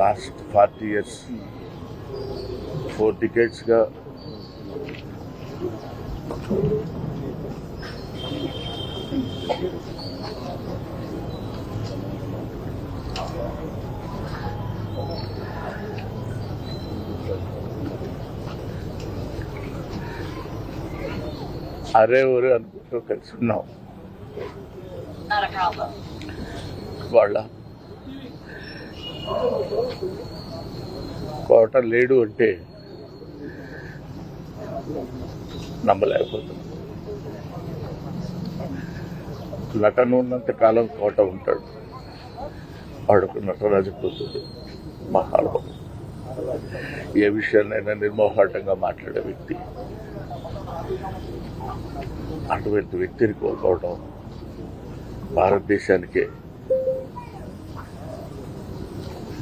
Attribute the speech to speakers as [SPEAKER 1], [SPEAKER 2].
[SPEAKER 1] Last forty years four టికెట్స్గా అరే ఒరే అనుకుంటూ కలిసి ఉన్నాం. వాళ్ళ కోట లేడు అంటే నమ్మలేకపోతున్నాం నటన ఉన్నంత కాలం కోట ఉంటాడు. వాడుకు నటరాజు కూతుడు మహానుభావుడు. ఏ విషయాన్నైనా నిర్మోహాటంగా మాట్లాడే వ్యక్తి. అటువంటి వ్యక్తిని కోల్పోవడం భారతదేశానికే